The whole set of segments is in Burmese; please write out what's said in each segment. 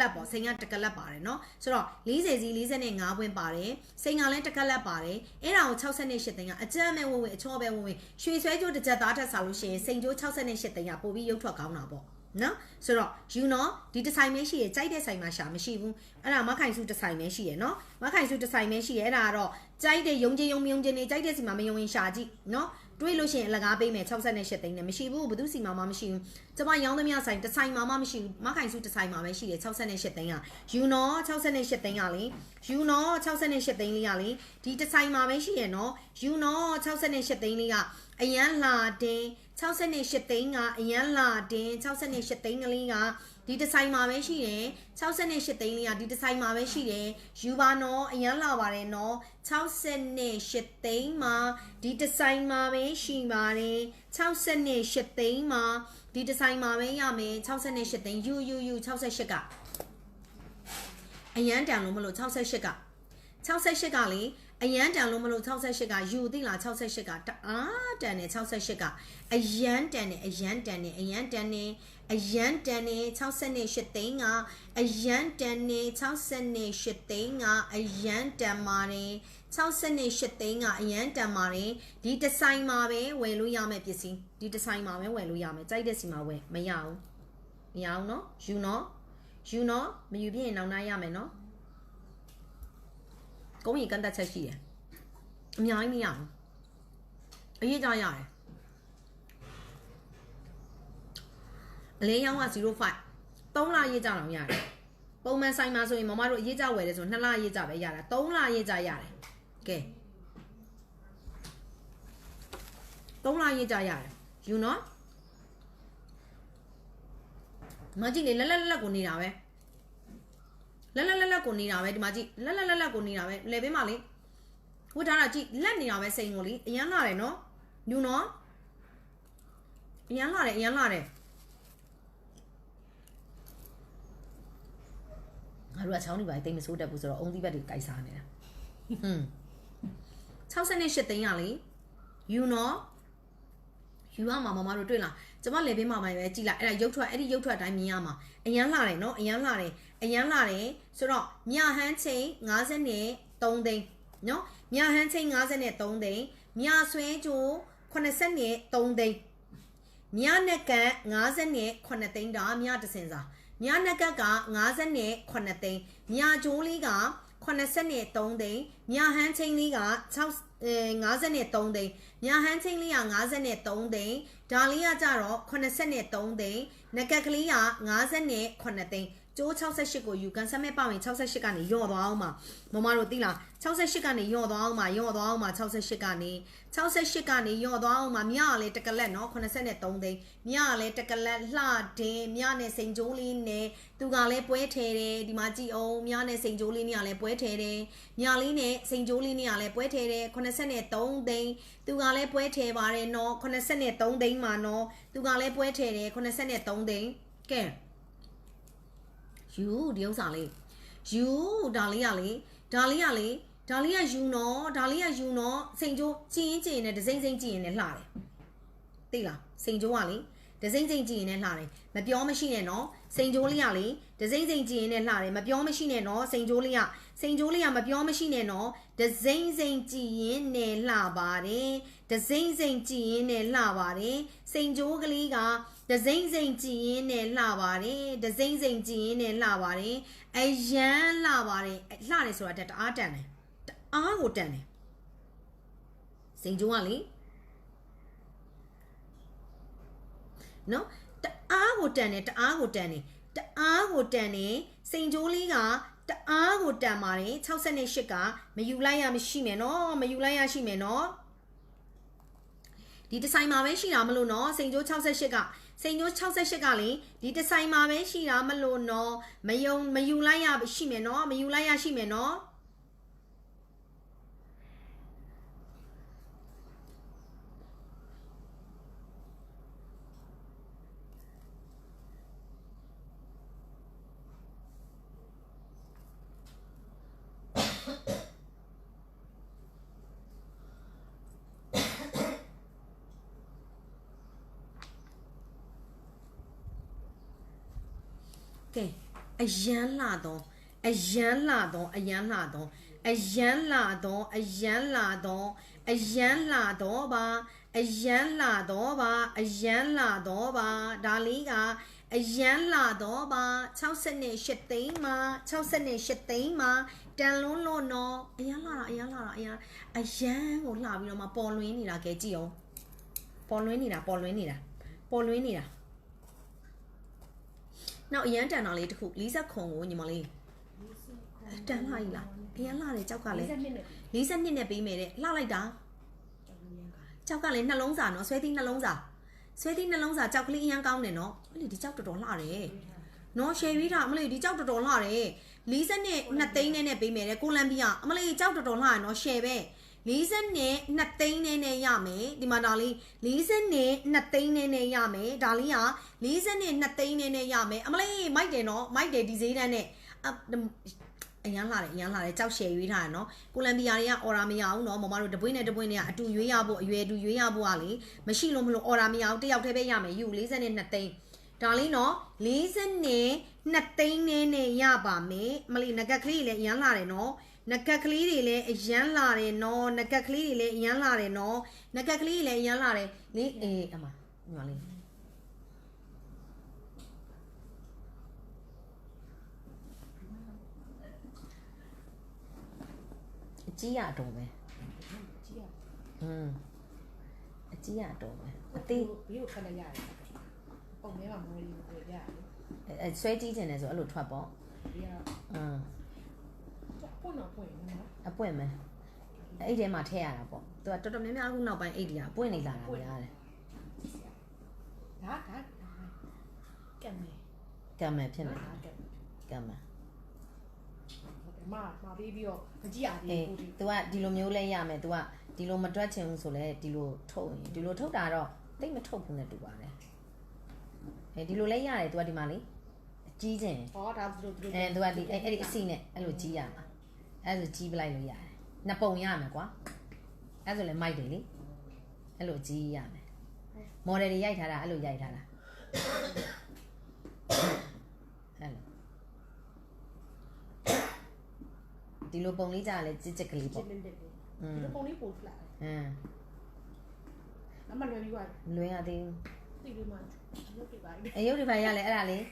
လပ်ပေါ့စိန်ကတကလပ်ပါတယ်เนาะဆိုတော့40စီ45ပွင့်ပါတယ်စိန်ကလည်းတကလပ်ပါတယ်အဲ့ဒါကို68သိန်းကအကြမ်းမဲ့ဝင်ဝင်အချောပဲဝင်ဝင်ရွှေဆွဲကြိုးတစ်ကြက်သားထက်စားလို့ရှိရင်စိန်ကြိုး68သိန်းကပို့ပြီးရုပ်ထွက်ကောင်းတာပေါ့နော်ဆိုတော့ယူနော်ဒီဒီဇိုင်ပဲရှိရကြိုက်တဲ့ဆိုင်မှာရှာမရှိဘူးအဲ့ဒါမခိုင်စုဒီဇိုင်ပဲရှိရနော်မခိုင်စုဒီဇိုင်ပဲရှိရအဲ့ဒါကတော့ကြိုက်တဲ့ယုံကြည်ယုံမယုံကြည်နေကြိုက်တဲ့စီမှာမယုံရင်ရှာကြည့်နော် တွေးလို့ရှိရင်အလကားပေးမယ်68သိန်းနဲ့မရှိဘူးဘယ်သူစီမှာမှမရှိဘူးကျမရောင်းသမျှဆိုင်တစ်ဆိုင်မှာမှမရှိဘူးမခိုင်စုတစ်ဆိုင်မှာပဲရှိတယ်68သိန်းကယူနော်68သိန်းကလေယူနော်68သိန်းလေးကလေဒီတစ်ဆိုင်မှာပဲရှိရနော်ယူနော်68သိန်းလေးကအရန်လာတင်68သိန်းကအရန်လာတင်68သိန်းကလေးက ဒီဒီဇိုင်မှာပဲရှိတယ်68သိန်းလေးကဒီဒီဇိုင်မှာပဲရှိတယ်ယူပါနော်အရန်လာပါတယ်နော်68သိန်းမှာဒီဒီဇိုင်မှာပဲရှိပါတယ်68သိန်းမှာဒီဒီဇိုင်မှာပဲရမယ်68သိန်းယူယူယူ68ကအရန်တန်လို့မလို့68က68ကလေ အရန်တန်လို့မလို့68ကယူသိလား68ကတအားတန်တယ်68ကအရန်တန်တယ်အရန်တန်တယ်အရန်တန်တယ်အရန်တန်တယ်68သိန်းကအရန်တန်တယ်68သိန်းကအရန်တန်ပါတယ်68သိန်းကအရန်တန်ပါတယ်ဒီဒီဇိုင်မှာပဲဝယ်လို့ရမယ့်ပစ္စည်းဒီဒီဇိုင်မှာပဲဝယ်လို့ရမယ်ကြိုက်တဲ့စီမှာဝယ်မရဘူးမရအောင်နော်ယူနော်ယူနော်မယူပြရင်နောက်နားရမယ်နော် ကုန်းရင်ကန့်တက်ချက်ရှိတယ်အများကြီးမရဘူးအရေးကြရတယ်အလေးရောင်းက05 3လရေးကြတော့ရတယ်ပုံမှန်ဆိုင်မှာဆိုရင်မမတို့အရေးကြဝယ်တယ်ဆို2လရေးကြပဲရတာ3လရေးကြရတယ်ကဲ3လရေးကြရတယ်ယူနော်မကြည့်လေလက်လက်လက်ကိုနေတာပဲ လက်လက်လက်လက်ကိုနေတာပဲဒီမှာကြည့်လက်လက်လက်လက်ကိုနေတာပဲလေဘေးမှာလေဝတ်ထားတာကြည့်လက်နေတာပဲစိန်ကိုလေအရန်လာတယ်နော်ညူနော်အရန်လာတယ်အရန်လာတယ်ငါတို့ကချောင်းနေပါတိတ်မစိုးတတ်ဘူးဆိုတော့အုံသီးဘက်တွေကြိုက်စားနေတာဟွန်း68သိန်းရလေယူနော်ယူရမှာမမတို့တွေ့လားကျမလေဘေးမှာပဲကြည်လိုက်အဲ့ဒါရုပ်ထွက်အဲ့ဒီရုပ်ထွက်အတိုင်းမြင်ရမှာအရန်လာတယ်နော်အရန်လာတယ် အရန်လာတယ်ဆိုတော့ညဟန်းချိန်50နဲ့3သိန်းနော်ညဟန်းချိန်50နဲ့3သိန်းညဆွဲကြိုး80နဲ့3သိန်းညနက်က50နဲ့9သိန်းဒါညတစင်စာညနက်ကက50နဲ့9သိန်းညကြိုးလေးက83သိန်းညဟန်းချင်းလေးက6အဲ53သိန်းညဟန်းချင်းလေးက53သိန်းဒါလေးကကြတော့83သိန်းနကက်ကလေးက58သိန်း ကျိုး68ကိုယူကန်ဆယ်မဲ့ပေါ့ရင်68ကနေယော့သွားအောင်ပါမမတို့သိလား68ကနေယော့သွားအောင်ပါယော့သွားအောင်ပါ68ကနေ68ကနေယော့သွားအောင်ပါမြကလည်းတကလက်နော်83သိန်းမြကလည်းတကလက်လှတင်မြနဲ့စိန်ကျိုးလေးနဲ့သူကလည်းပွဲထဲတယ်ဒီမှာကြည့်အောင်မြနဲ့စိန်ကျိုးလေးနဲ့ကလည်းပွဲထဲတယ်မြလေးနဲ့စိန်ကျိုးလေးနဲ့ကလည်းပွဲထဲတယ်83သိန်းသူကလည်းပွဲထဲပါတယ်နော်83သိန်းမှာနော်သူကလည်းပွဲထဲတယ်83သိန်းကဲ ယူဒီဥစ္စာလေးယူဒါလေးကလေဒါလေးကလေဒါလေးကယူနော်ဒါလေးကယူနော်စိန်ကျိုးကျင်းကျင်းနဲ့ဒစိမ့်စိမ့်ကျင်းနဲ့လှတယ်သိလားစိန်ကျိုးကလေဒစိမ့်စိမ့်ကျင်းနဲ့လှတယ်မပြောမရှိနဲ့နော်စိန်ကျိုးလေးကလေဒစိမ့်စိမ့်ကျင်းနဲ့လှတယ်မပြောမရှိနဲ့နော်စိန်ကျိုးလေးကစိန်ကျိုးလေးကမပြောမရှိနဲ့နော်ဒစိမ့်စိမ့်ကြည်ရင်နဲ့လှပါတယ်ဒစိမ့်စိမ့်ကြည်ရင်နဲ့လှပါတယ်စိန်ကျိုးကလေးက ဒစိမ့်စိမ့်ကြည်ရင်နဲ့လှပါတယ်ဒစိမ့်စိမ့်ကြည်ရင်နဲ့လှပါတယ်အရန်လှပါတယ်လှတယ်ဆိုတာတအားတန်တယ်တအားကိုတန်တယ်စိန်ကျိုးကလေနော်တအားကိုတန်တယ်တအားကိုတန်တယ်တအားကိုတန်တယ်စိန်ကျိုးလေးကတအားကိုတန်ပါတယ်68ကမယူလိုက်ရမရှိမယ်နော်မယူလိုက်ရရှိမယ်နော်ဒီဒီဇိုင်မှာပဲရှိတာမလို့နော်စိန်ကျိုး68က စိန်ကျိုး68ကလေဒီဒီဇိုင်မှာပဲရှိတာမလို့နော်မယုံမယူလိုက်ရရှိမယ်နော်မယူလိုက်ရရှိမယ်နော် ကဲအယမ်းလာတော့အယမ်းလာတော့အယမ်းလာတော့အယမ်းလာတော့အယမ်းလာတော့အယမ်းလာတော့ပါအယမ်းလာတော့ပါအယမ်းလာတော့ပါဒါလေးကအယမ်းလာတော့ပါ68သိန်းမှာ68သိန်းမှာတန်လွန်းလို့နော်အယမ်းလာတာအယမ်းလာတာအယမ်းအယမ်းကိုလှပြီးတော့မှပေါ်လွင်နေတာကဲကြည့်အောင်ပေါ်လွင်နေတာပေါ်လွင်နေတာပေါ်လွင်နေတာ နောက်အရန်တန်တာလေးတစ်ခု40ခွန်ကိုညီမလေးတန်လာကြီးလားအရန်လာတယ်ကြောက်ကလည်း40နှစ်နဲ့42နဲ့ပေးမယ်တဲ့လှလိုက်တာကြောက်ကလည်းနှလုံးစာနော်ဆွဲသီးနှလုံးစာဆွဲသီးနှလုံးစာကြောက်ကလေးအရန်ကောင်းတယ်နော်အလေဒီကြောက်တော်တော်လှတယ်နော်ရှယ်ရွေးထားအမလေးဒီကြောက်တော်တော်လှတယ်40နဲ့2သိန်းနဲ့နဲ့ပေးမယ်တဲ့ကိုလံဘီယာအမလေးကြောက်တော်တော်လှရနော်ရှယ်ပဲ 40နဲ့2သိန်းနဲ့နဲ့ရမယ်ဒီမှာဒါလေး40နဲ့2သိန်းနဲ့နဲ့ရမယ်ဒါလေးက40နဲ့2သိန်းနဲ့နဲ့ရမယ်အမလေးမိုက်တယ်နော်မိုက်တယ်ဒီဈေးတန်းနဲ့အအရန်လာတယ်အရန်လာတယ်ကြောက်ရှယ်ရွေးထားတယ်နော်ကိုလံဘီယာတွေကအော်ရာမရအောင်နော်မမတို့တပွင့်နဲ့တပွင့်နဲ့ကအတူရွေးရဖို့အရွယ်တူရွေးရဖို့ကလေမရှိလို့မလို့အော်ရာမရအောင်တယောက်တည်းပဲရမယ်ယူ40နဲ့2သိန်းဒါလေးနော်40နဲ့2သိန်းနဲ့နဲ့ရပါမယ်မလီငကက်ကလေးလည်းအရန်လာတယ်နော် ငကက်ကလေးတွေလည်းအရန်လာတယ်နော်ငကက်ကလေးတွေလည်းအရန်လာတယ်နော်ငကက်ကလေးတွေလည်းအရန်လာတယ်လေးအေးအမညီမလေးအကြီးရတော့ပဲ ကြီးရ อืมအကြီးရတော့ပဲအသေး ဘေးကိုခက်လိုက်ရတယ်ပုံထဲမှာမွေးလို့ပြောရတယ် အဲအဲဆွဲကြည့်ချင်တယ်ဆိုအဲ့လိုထွက်ပေါ့ ဘေးက อืม ပွင့်တော့ပွင့်နော် အပွင့်မယ်အဲ့ဒီထဲမှာထည့်ရတာပေါ့သူကတော်တော်များများအခုနောက်ပိုင်းအိတ်တွေကပွင့်နေလာတာများတယ် ဒါဒါကံမယ် ကံမယ်ဖြစ်မယ် ဒါကံ ကံမယ် မမပြီးပြီးတော့မကြည့်ရသေး အေး ဘူးဒီ तू ကဒီလိုမျိုးလဲရမယ် तू ကဒီလိုမတွက်ချင်ဘူးဆိုလဲဒီလိုထုတ်ရင်ဒီလိုထုတ်တာတော့တိတ်မထုတ်ဘူးနဲ့တူပါတယ်အဲဒီလိုလဲရတယ် तू ကဒီမှာလေအကြီးချင် ဟောဒါသူတို့သူတို့ အဲ तू ကဒီအဲ့အဲ့ဒီအစီနဲ့အဲ့လိုကြီးရမှာ အဲ့ဒါဆိုကြီးပလိုက်လို့ရတယ်နှစ်ပုံရမယ်ကွာအဲ့ဒါဆိုလဲမိုက်တယ်လေအဲ့လိုကြီးရမယ်မော်ဒယ်တွေရိုက်ထားတာအဲ့လိုရိုက်ထားတာအဲ့လိုဒီလိုပုံလေးကြာလဲကြစ်ကြစ်ကလေးချပေါ့စ်နေတယ်ဒီอืมလိုပုံလေးပို့လာတယ်အင်းအမလွယ်ပြီးသွားလွင်ရသေးဘူးသိပြီးမှရုပ်ပြပါလိမ့်အယုတ်တွေပိုင်းရလဲအဲ့ဒါလေး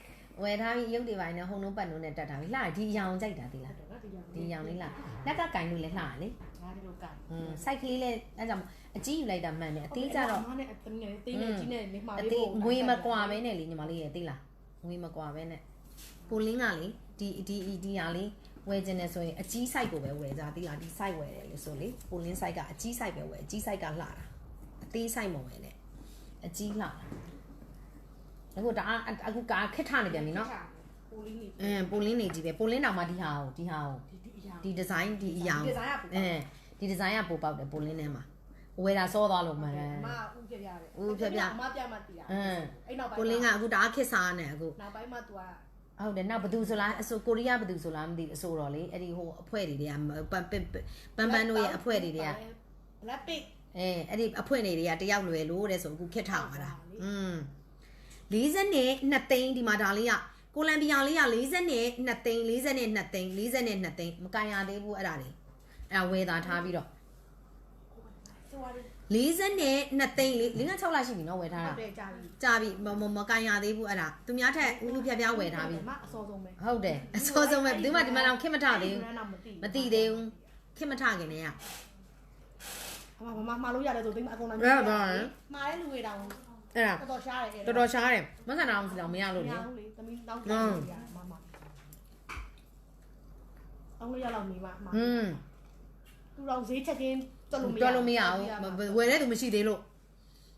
ဝယ်ထားပြီးအယုတ်တွေပိုင်းနဲ့ဟုံလုံးပတ်လုံးနဲ့တက်ထားပြီးလှတယ်ဒီအရောင်ကြိုက်တာဒီလားတယ်နော်ဒီရောင်ဒီအရောင်လေးလှလက်ကကင်လို့လဲလှတယ်လေငါဒီလိုကံอืมစိုက်ကလေးလဲအဲ့ကြောင့်အကြီးယူလိုက်တာမှန်တယ်အသေးကြတော့မနဲ့အတင်းနဲ့တင်းနဲ့ကြီးနဲ့နေမှာအလေးသေးပို့ငွေမကွာပဲနဲ့လေညီမလေးရဲ့သိလားငွေမကွာပဲနဲ့ပိုလင်းကလေဒီဒီဒီဟာလေးဝယ်ခြင်းနဲ့ဆိုရင်အကြီး site ကိုပဲဝယ်ကြသိလားဒီ site ဝယ်တယ်လို့ဆိုလေပိုလင်း site ကအကြီး site ပဲဝယ်အကြီး site ကလှတာအသေး site မဝယ်နဲ့အကြီးလှတာ အခုဒါအခုကာခက်ထနေပြန်ပြီနော် ပိုလေးနေ အင်းပိုလင်းနေကြီးပဲပိုလင်းတောင်မှဒီဟာကိုဒီဟာကို ဒီဒီအရာ ဒီ design ဒီအရာ ဒီ ကို ဒီဇိုင်းကပို့ အင်းဒီ design ကပိုပေါက်တယ်ပိုလင်းထဲမှာဝယ်တာစောသွားလို့မှန် အမဦးပြပြတယ် ဦးပြပြ အမပြမှတည်တာ အင်း အဲ့နောက်ပိုင်း ပိုလင်းကအခုဒါခက်စားနေအခု နောက်ပိုင်းမှ तू က ဟုတ်တယ်နောက်ဘသူဆိုလားအဆိုကိုရီးယားဘသူဆိုလားမသိဘူးအဆိုတော့လေအဲ့ဒီဟိုအဖွဲ့တွေတွေကပန်ပန်ပန်ပန်တို့ရဲ့အဖွဲ့တွေတွေက လက်ပစ် အဲအဲ့ဒီအဖွဲ့တွေတွေကတယောက်လွယ်လို့တဲ့ဆိုအခုခက်ထောက်သွားတာอืม 40နဲ့2သိန်းဒီမှာဒါလေးကကိုလံဘီယာလေးက40နဲ့2သိန်း40နဲ့2သိန်း40နဲ့2သိန်းမကန်ရသေးဘူးအဲ့ဒါတွေအဲ့ဒါဝယ်သားထားပြီးတော့ဆိုရတယ်40နဲ့2သိန်းလေး56လရှိပြီနော်ဝယ်ထားဟုတာတ်တယ်ကြာပြီကြာပြီမမမကန်ရသေးဘူးအဲ့ဒါသူများထက်ဦးဦးဖြားဖြားဝယ်ထားပြီမအစောဆုံးပဲဟုတ်တယ်အစောဆုံးပဲဘယ်သူမှဒီမှာတော့ခက်မထသေးဘူးမသိမသိသေးဘူးခက်မထခင်တည်းကအမမမှားလို့ရတယ်ဆိုသိမအကုန်လုံးရပါဘူးမှားတဲ့လူတွေတောင် အဲ့ဒါတော်တော်ရှားတယ်တော်တော်ရှားတယ်မဆန်အောင်စီတော့မရလို့လေမရဘူးလေသမီးတောင်းတယ်မမအောင်လို့ရလောက်နေမှာอืมသူတော့ဈေးချက်ချင်းတွက်လို့မရတွက်လို့မရဘူးဝယ်တဲ့သူမရှိသေးလို့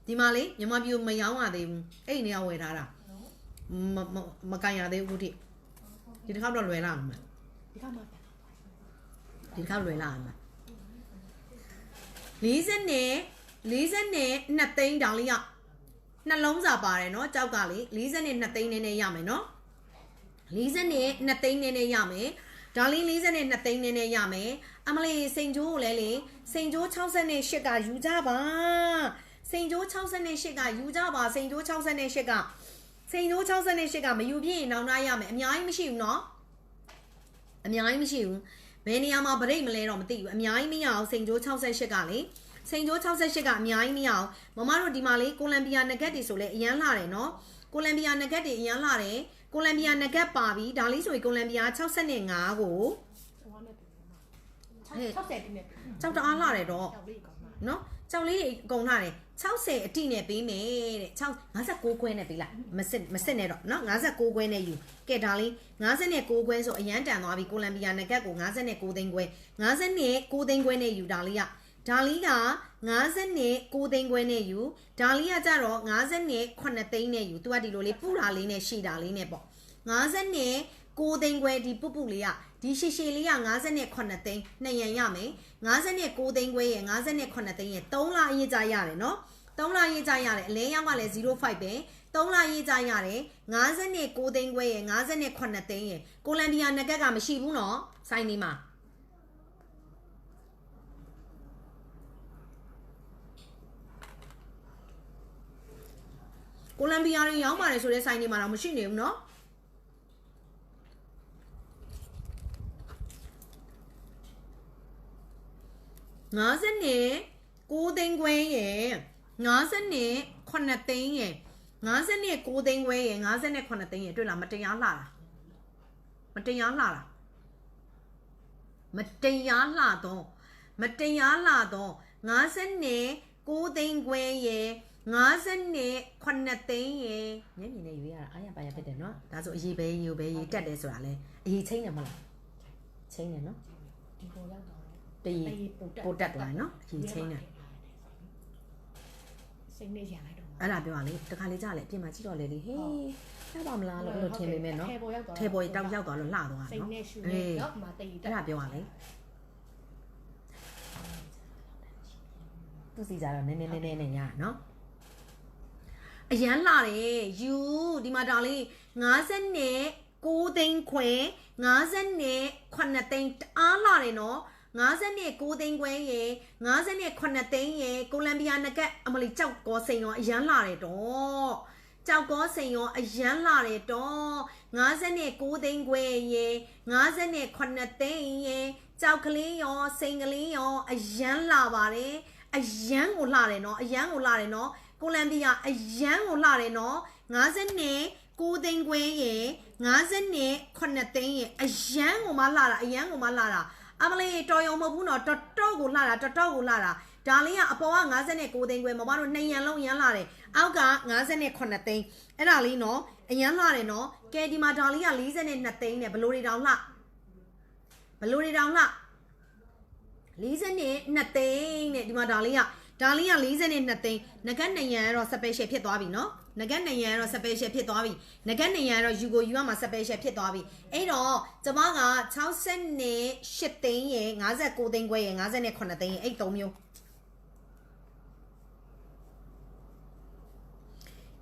ဒီမှာလေမြန်မာပြည်မရောင်းရသေးဘူးအဲ့ဒီနေရာဝယ်ထားတာမမမကန်ရသေးဘူးခုထိဒီတစ်ခါတော့လွယ်လာမှာဒီကမှပြန်ဒီတစ်ခါလွယ်လာမှာ40နဲ့40နဲ့2သိန်းတောင်လေးရ နှလုံးစာပါတယ်နော်ကြောက်ကလေ42သိန်းနဲ့နဲ့ရမယ်နော်42သိန်းနဲ့နဲ့ရမယ်ဒေါ်လင်း42သိန်းနဲ့နဲ့ရမယ်အမလီစိန်ကျိုးကိုလည်းလေစိန်ကျိုး68ကယူကြပါစိန်ကျိုး68ကယူကြပါစိန်ကျိုး68ကစိန်ကျိုး68ကမယူပြည့်ရင်နောက်နှားရမယ်အများကြီးမရှိဘူးနော်အများကြီးမရှိဘူးဘယ်နေရာမှာဗရိတ်မလဲတော့မသိဘူးအများကြီးမရအောင်စိန်ကျိုး68ကလေ စိန်တိုး68ကအများကြီးမရအောင်မမတို့ဒီမှာလေကိုလံဘီယာနဂတ်တွေဆိုလဲအရန်လာတယ်နော်ကိုလံဘီယာနဂတ်တွေအရန်လာတယ်ကိုလံဘီယာနဂတ်ပါပြီဒါလေးဆိုရင်ကိုလံဘီယာ65ကိုဟိုနဲ့တူတယ်မှာဟဲ့60တင်းနဲ့ကြောက်တအားလာတယ်တော့ကြောက်လေးကောင်းတာနော်ကြောက်လေးတွေအကုန်လာတယ်60အတိနဲ့ပေးမယ်တဲ့6 59ခွဲနဲ့ပေးလိုက်မစစ်မစစ်နဲ့တော့နော်59ခွဲနဲ့ယူကဲဒါလေး59ခွဲဆိုအရန်တန်သွားပြီကိုလံဘီယာနဂတ်ကို59သိန်းခွဲ59သိန်းခွဲနဲ့ယူဒါလေးက ဒါလေးက59သိန်းခွဲနဲ့ယူဒါလေးကကြတော့58သိန်းနဲ့ယူသူကဒီလိုလေးပူတာလေးနဲ့ရှိတာလေးနဲ့ပေါ့59သိန်းခွဲဒီပုပုလေးကဒီရှည်ရှည်လေးက58သိန်းနှစ်ရန်ရမယ်59သိန်းခွဲရဲ့58သိန်းရဲ့3လအရေးကြရတယ်နော်3လအရေးကြရတယ်အလဲရောက်ကလည်း05ပဲ3လရေးကြရတယ်59သိန်းခွဲရဲ့58သိန်းရဲ့ကိုလံဘီယာနဂတ်ကမရှိဘူးနော်စိုင်းနေမှာ ကိုလံဘီယာတွေရောင်းပါတယ်ဆိုတဲ့ဆိုင်တွေမှာတော့မရှိနေဘူးเนาะ50နဲ့6သိန်းခွဲရယ်50နဲ့9သိန်းရယ်50နဲ့6သိန်းခွဲရယ်50နဲ့9သိန်းရယ်တွေ့လားမတရားလှတာမတရားလှတာမတရားလှတော့မတရားလှတော့50နဲ့6သိန်းခွဲရယ် 58သိန်းရယ်မျက်မြင်နဲ့ယူရတာအားရပါရဖြစ်တယ်နော်ဒါဆိုအရေးပဲယူပဲရေးတက်တယ်ဆိုတာလဲအရေးချင်းတယ်မလားချင်းတယ်နော်ဒီပေါ်ရောက်တော့တည်ပိုတက်သွားတယ်နော်အရေးချင်းတယ်စိတ်နဲ့ရလိုက်တော့အဲ့ဒါပြောရလေတခါလေးကြားလေအပြင်မှာကြည့်တော့လေလေဟေးရောက်ပါမလားလို့အဲ့လိုထင်ပေမဲ့နော်ထဲပေါ်ရောက်တော့ရောက်သွားလို့လှသွားတာနော်စိတ်နဲ့ရှူနေတော့မှတည်တက်အဲ့ဒါပြောရလေသူစီကြတော့နည်းနည်းနည်းနည်းနဲ့ရနော် အရန်လာတယ်ယူဒီမှာဒါလေး50နဲ့6သိန်းခွဲ50နဲ့9သိန်းတအားလာတယ်နော်50နဲ့6သိန်းခွဲရေ50နဲ့9သိန်းရေကိုလံဘီယာနဂတ်အမလီကြောက်ကောစိန်ရောအရန်လာတယ်တော့ကြောက်ကောစိန်ရောအရန်လာတယ်တော့50နဲ့6သိန်းခွဲရေ50နဲ့9သိန်းရေကြောက်ကလေးရောစိန်ကလေးရောအရန်လာပါတယ်အရန်ကိုလာတယ်နော်အရန်ကိုလာတယ်နော် ကိုလံဘီယာအရန်ကိုလာတယ်နော်50နဲ့6သိန်းခွဲရေ50နဲ့9သိန်းရေအရန်ကိုမလာတာအရန်ကိုမလာတာအမလေးတော်ရုံမဟုတ်ဘူးနော်တော်တော်ကိုလာတာတော်တော်ကိုလာတာဒါလေးကအပေါ်က59သိန်းခွဲမမတို့နှစ်ရန်လုံးရန်လာတယ်အောက်က59သိန်းအဲ့ဒါလေးနော်အရန်လာတယ်နော်ကဲဒီမှာဒါလေးက42သိန်းနဲ့ဘလို့တွေတောင်လှဘလို့တွေတောင်လှ42သိန်းနဲ့ဒီမှာဒါလေးက ဒါလေးက42သိန်းငကတ်နရန်ကတော့ special ဖြစ်သွားပြီနော်ငကတ်နရန်ကတော့ special ဖြစ်သွားပြီငကတ်နရန်ကတော့ယူကိုယူရမှာ special ဖြစ်သွားပြီအဲ့တော့ကျမက68သိန်းရယ်59သိန်းခွဲရယ်58သိန်းရယ်အဲ့၃မျိုး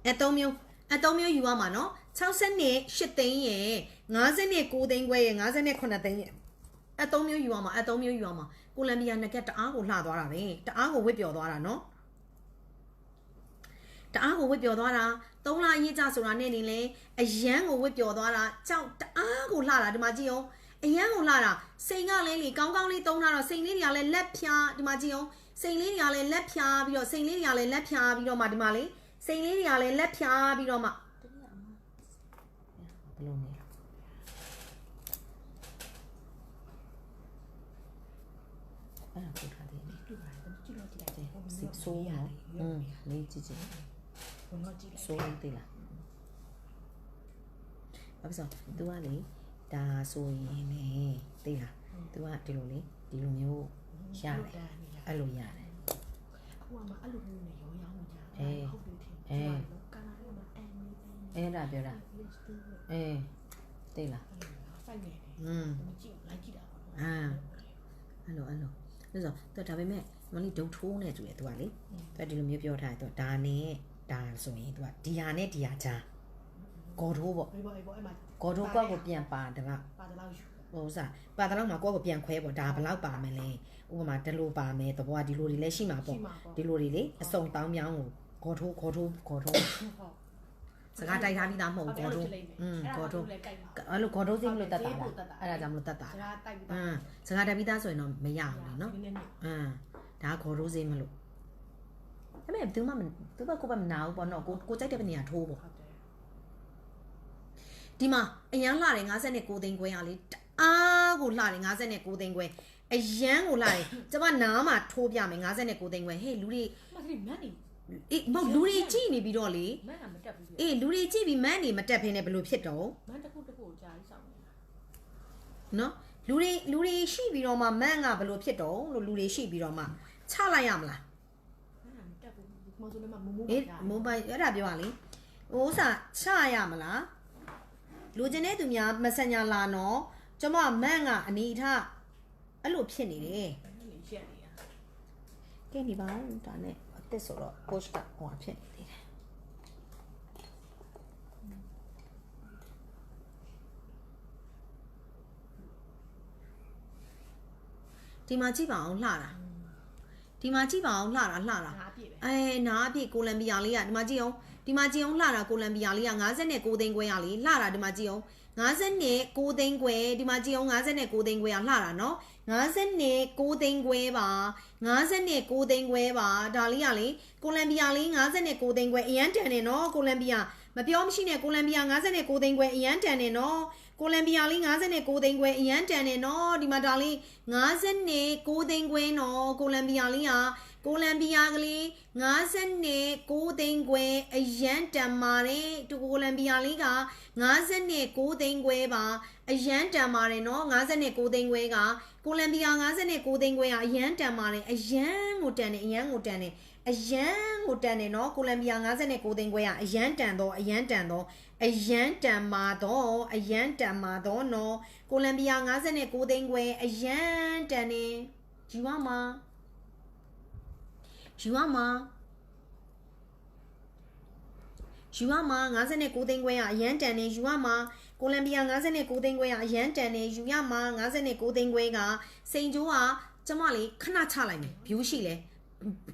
အဲ့၃မျိုးအဲ့၃မျိုးယူရမှာနော်68သိန်းရယ်59သိန်းခွဲရယ်58သိန်းရယ် အဲ့၃မျိုးယူရမှာအဲ့၃မျိုးယူရမှာကိုလံဘီယာနဂတ်တအားကိုလှသွားတာပဲတအားကိုဝစ်ပျော်သွားတာနော်တအားကိုဝစ်ပျော်သွားတာသုံးလရေးကြဆိုတာနဲ့နေလဲအရန်ကိုဝစ်ပျော်သွားတာကြောက်တအားကိုလှတာဒီမှာကြည့်အောင်အရန်ကိုလှတာစိန်ကလည်းလေကောင်းကောင်းလေးသုံးတာတော့စိန်လေးတွေကလည်းလက်ဖြာဒီမှာကြည့်အောင်စိန်လေးတွေကလည်းလက်ဖြာပြီးတော့စိန်လေးတွေကလည်းလက်ဖြာပြီးတော့မှဒီမှာလေစိန်လေးတွေကလည်းလက်ဖြာပြီးတော့မှဘယ်လိုနေလဲ အဲ့ဒါပို့ထားသေးတယ် တူပါတယ်ကြည့်လို့ကြည့်လိုက်တယ် စိတ်ဆိုးနော်อืมလေးကြည့်ကြည့် ဘုံတော့ကြည့်လိုက် ဆိုးသေးလားဘာဖြစ်လို့ तू ကလေဒါဆိုရင်လေသိလား तू ကဒီလိုလေဒီလိုမျိုးရတယ်အဲ့လိုရတယ် အခုမှအဲ့လိုမျိုးနဲ့ရောရောင်းနေကြ အေး ဟုတ်တယ်ထင် အေး ကာလာရောမှာအမ်မီ အဲ့ဒါပြောတာအေးသိလား ဖိုက်နေတယ် อืม ကြည့်လိုက်ကြည့်တာပေါ့ အာအဲ့လိုအဲ့လိုဒါ ဆိုတော့ဒါပေမဲ့မလေးဒုတ်ထိုးနေကြည့်ရ तू ကလေသူကဒီလိုမျိုးပြောထားတယ်သူကဒါနဲ့ဒါဆိုရင်သူကဒီဟာနဲ့ဒီဟာကြားဂေါ်ထိုးပေါ့ဘေးပေါ်ဘေးပေါ်အဲ့မှာဂေါ်ထိုးကောက်ကိုပြန်ပါတလားပါတယ်လောက်ယူဟိုစားပါတလောက်မှာကောက်ကိုပြန်ခွဲပေါ့ဒါဘယ်လောက်ပါမလဲဥပမာဒီလိုပါမယ်တဘောကဒီလိုတွေလည်းရှိမှာရှိပေါ့မှာပေါ့ဒီလိုတွေလေအစုံတောင်းမြောင်းကိုဂေါ်ထိုးဂေါ်ထိုးဂေါ်ထိုးဟုတ် စကားတိုက်ထားပြီးသားမဟုတ်ဘူးဂေါ်ထုံးอืมဂေါ်ထုံးအဲ့လိုဂေါ်ထုံးစိမ့်လို့တတ်တာလားအဲ့ဒါကြောင့်မလို့တတ်တာစကားတိုက်ပြီးအသားင်းစကားတက်ပြီးသားဆိုရင်တော့မရဘူးလေနော်နည်းနည်းအင်းဒါကခေါ်ရိုးစေးမလို့ဒါပေမဲ့သူမှမသူကကိုယ်ပဲမနာဘူးပေါ့နော်ကိုကိုကြိုက်တဲ့နေရာထိုးပေါ့ဟုတ်တယ်ဒီမှာအရန်လှတယ်59သိန်းခွဲရလေတအားကိုလှတယ်59သိန်းခွဲအရန်ကိုလှတယ်ကျမနားမှာထိုးပြမယ်59သိန်းခွဲဟေးလူတွေမကလေးမန်နေ အေးမဟုတ်လူတွေကြည့်နေပြီးတော့လေမန်ကမတက်ဘူးလေအေးလူတွေကြည့်ပြီးမန်းနေမတက်ဖ ೇನೆ ဘယ်လိုဖြစ်တော့မန်တစ်ခုတစ်ခုကိုကြားပြီးဆောင်နေတာနော်လူတွေလူတွေရှိပြီးတော့မှမန်းကဘယ်လိုဖြစ်တော့လို့လူတွေရှိပြီးတော့မှချလိုက်ရမလားမန်ကမတက်ဘူးမဆိုလည်းမမမိုးအေးမိုဘိုင်းအဲ့ဒါပြောရလေဟိုဥစားချရမလားလူကျင်တဲ့သူများ messenger လာနော်ကျမမန့်ကအနေအထားအဲ့လိုဖြစ်နေတယ်နေရ က်နေတာကဲဒီပါဒါနဲ့အသက်ဆိုတော့ coach ကဟိုဟာဖြစ်နေသေးတယ်ဒီမှာကြည့်ပါအောင်လှတာဒီမှာကြည့်ပါအောင်လှတာလှတာငါအပြည့်ပဲအဲနားအပြည့်ကိုလံဘီယာလေးကဒီမှာကြည့်အောင်ဒီမှာကြည့်အောင်လှတာကိုလံဘီယာလေးက59သိန်းခွဲရလေလှတာဒီမှာကြည့်အောင် 59သိန်းခွဲဒီမှာကြည့်အောင်59သိန်းခွဲရလှတာနော်59သိန်းခွဲပါ59သိန်းခွဲပါဒါလေးကလေကိုလံဘီယာလေး59သိန်းခွဲအရန်တန်နေနော်ကိုလံဘီယာမပြောမရှိနဲ့ကိုလံဘီယာ59သိန်းခွဲအရန်တန်နေနော်ကိုလံဘီယာလေး59သိန်းခွဲအရန်တန်နေနော်ဒီမှာဒါလေး59သိန်းခွဲနော်ကိုလံဘီယာလေးက ကိုလံဘီယာကလေး59သိန်းခွဲအရန်တန်ပါတယ်တူကိုလံဘီယာလေးက59သိန်းခွဲပါအရန်တန်ပါတယ်နော်59သိန်းခွဲကကိုလံဘီယာ59သိန်းခွဲကအရန်တန်ပါတယ်အရန်ကိုတန်တယ်အရန်ကိုတန်တယ်အရန်ကိုတန်တယ်နော်ကိုလံဘီယာ59သိန်းခွဲကအရန်တန်တော့အရန်တန်တော့အရန်တန်မာတော့အရန်တန်မာတော့နော်ကိုလံဘီယာ59သိန်းခွဲအရန်တန်နေယူရမှာ ယူရမှာယူရမှာ59သိန်းခွဲကအရန်တန်နေယူရမှာကိုလံဘီယာ59သိန်းခွဲကအရန်တန်နေယူရမှာ59သိန်းခွဲကစိန်ကျိုးကကျမလေးခဏချလိုက်မယ် view ရှိလဲ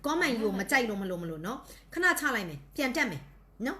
comment ယူမကြိုက်လို့မလို့မလို့เนาะခဏချလိုက်မယ်ပြန်တက်မယ်เนาะ